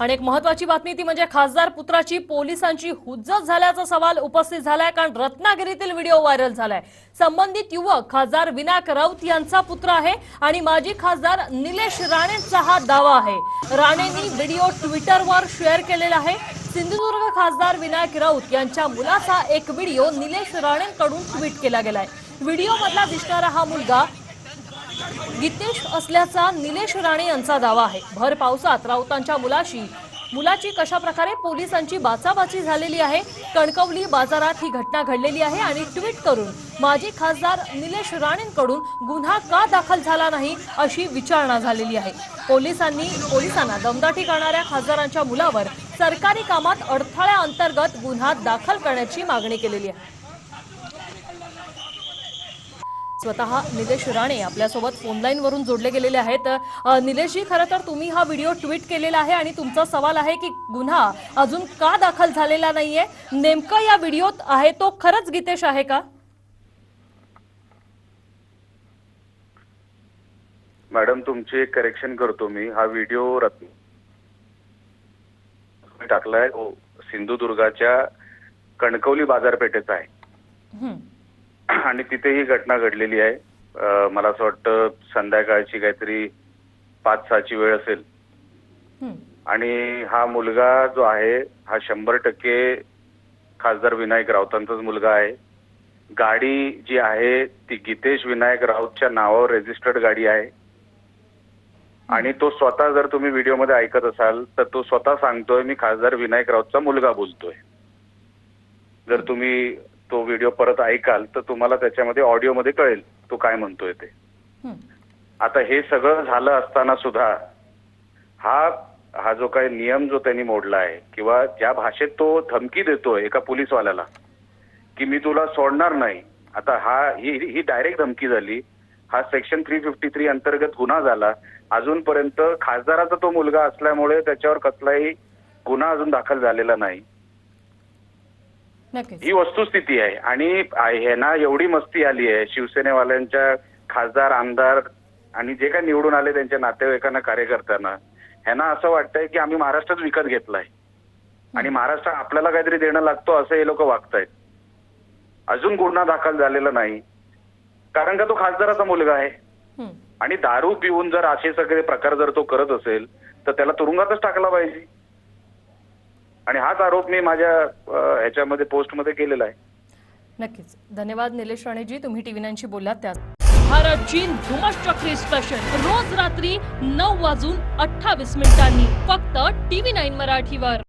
आणि एक महत्वाची बातमी ती म्हणजे खासदार पुत्राची पोलिसांची हुज्जत झाल्याचा सवाल उपस्थित झालाय कारण रत्नागिरीतील व्हिडिओ व्हायरल झालाय. संबंधित युवक खासदार विनायक राऊत यांचा पुत्र आहे आणि माजी खासदार निलेश राणेंचा हा दावा आहे. राणेंनी व्हिडिओ ट्विटरवर शेअर केलेला आहे. सिंधुदुर्ग खासदार विनायक राऊत यांच्या मुलाचा एक व्हिडिओ निलेश राणेंकडून ट्विट केला गेलाय. व्हिडिओ मधला दिसणारा हा मुलगा गितेश असल्याचा निलेश राणे यांचा दावा आहे. भर पावसात राऊतांच्या मुलाशी मुलाची कशा प्रकारे पोलिसांची बाचाबाची झालेली आहे? कणकवली बाजारात ही घटना घडलेली आहे आणि ट्विट करून माजी खासदार निलेश राणेंकडून गुन्हा का दाखल झाला नाही अशी विचारणा झालेली आहे. पोलिसांनी पोलिसांना दमदाटी करणाऱ्या खासदारांच्या मुलावर सरकारी कामात अडथळ्याअंतर्गत गुन्हा दाखल करण्याची मागणी केलेली आहे. स्वतः निलेश राणे आपल्यासोबत फोनलाईन वरून जोडले गेलेले आहेत. निलेशजी खरं तर तुम्ही हा व्हिडिओ ट्विट केलेला आहे आणि तुमचा सवाल आहे की गुन्हा अजून का दाखल झालेला नाहीये? नेमकं या व्हिडिओत आहे तो खरंच गीतेश आहे का? मॅडम तुमचे एक करेक्शन करतो मी. हा व्हिडिओ रत्न टाकलाय. सिंधुदुर्गाच्या कणकवली बाजारपेठेचा आहे. हं, आणि तिथे ही घटना घडलेली आहे. मला असं वाटतं संध्याकाळची काहीतरी पाच सहाची वेळ असेल. आणि हा मुलगा जो आहे हा शंभर टक्के खासदार विनायक राऊतांचाच मुलगा आहे. गाडी जी आहे ती गीतेश विनायक राऊतच्या नावावर रेजिस्टर्ड गाडी आहे. आणि तो स्वतः जर तुम्ही व्हिडिओमध्ये ऐकत असाल तर तो स्वतः सांगतोय मी खासदार विनायक राऊतचा मुलगा बोलतोय. जर तुम्ही तो व्हिडिओ परत ऐकाल तर तुम्हाला त्याच्यामध्ये ऑडिओमध्ये कळेल तो काय म्हणतोय ते. आता हे सगळं झालं असताना सुद्धा हा हा जो काही नियम जो त्यांनी मोडला आहे किंवा ज्या भाषेत तो धमकी देतोय एका पोलीसवाल्याला की मी तुला सोडणार नाही. आता हा ही ही डायरेक्ट धमकी झाली. हा सेक्शन थ्री फिफ्टी थ्री अंतर्गत गुन्हा झाला. अजूनपर्यंत खासदाराचा तो मुलगा असल्यामुळे त्याच्यावर कसलाही गुन्हा अजून दाखल झालेला नाही. ही वस्तुस्थिती आहे. आणि ह्यांना एवढी मस्ती आली आहे शिवसेनेवाल्यांच्या खासदार आमदार आणि जे काही निवडून आले त्यांच्या नातेवाईकांना कार्यकर्त्यांना ह्यांना असं वाटतंय की आम्ही महाराष्ट्रच विकत घेतलाय. आणि महाराष्ट्र आपल्याला काहीतरी देणं लागतो असं हे लोक वागतायत. अजून गुन्हा दाखल झालेला नाही. कारण का तो खासदाराचा मुलगा आहे. आणि दारू पिऊन जर असे सगळे प्रकार जर तो करत असेल तर त्याला तुरुंगातच टाकला पाहिजे. आणि हाच आरोप मी माझ्या ह्याच्यामध्ये पोस्टमध्ये केलेला आहे. नक्कीच. धन्यवाद निलेश राणेजी. तुम्ही टीव्ही नाईनशी बोललात त्यात. भारत चीन धुमश्चक्री स्पेशल रोज रात्री नऊ वाजून अठ्ठावीस मिनिटांनी. फक्त टीव्ही नाईन मराठीवर.